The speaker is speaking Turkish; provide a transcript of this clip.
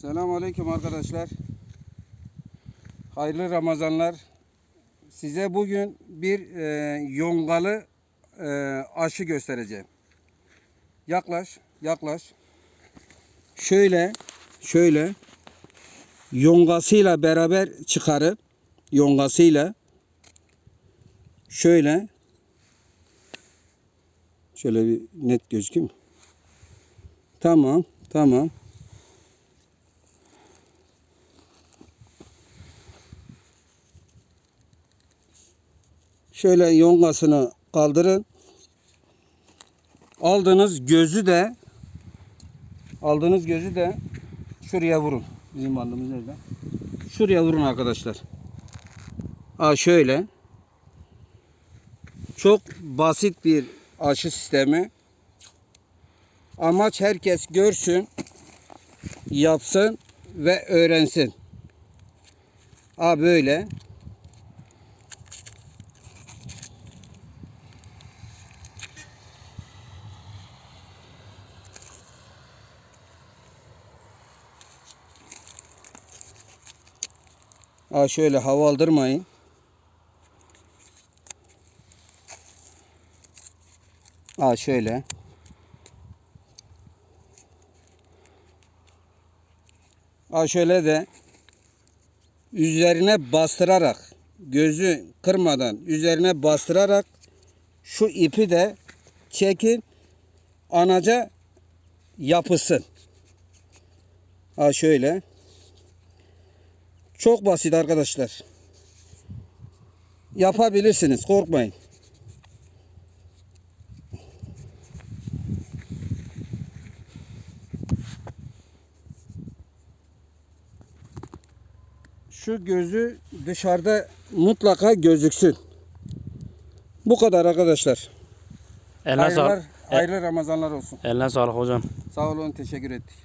Selamünaleyküm arkadaşlar. Hayırlı Ramazanlar. Size bugün bir e, yongalı e, aşı göstereceğim. Yaklaş, yaklaş. Şöyle, şöyle yongasıyla beraber çıkarıp yongasıyla şöyle şöyle bir net gözüküyor mu? Tamam, tamam. Şöyle yongasını kaldırın. Aldığınız gözü de aldığınız gözü de şuraya vurun. Bizim bandımız nerede? Şuraya vurun arkadaşlar. Aa şöyle. Çok basit bir aşı sistemi. Amaç herkes görsün, yapsın ve öğrensin. Aa böyle. Aa şöyle hava aldırmayın. Aa şöyle. Aa şöyle de üzerine bastırarak gözü kırmadan üzerine bastırarak şu ipi de çekin anaca yapısın. Aa şöyle. Çok basit arkadaşlar. Yapabilirsiniz. Korkmayın. Şu gözü dışarıda mutlaka gözüksün. Bu kadar arkadaşlar. Eline Hayırlar, sağlık. hayırlı Ramazanlar olsun. Eline sağlık hocam. Sağ olun, teşekkür ettik.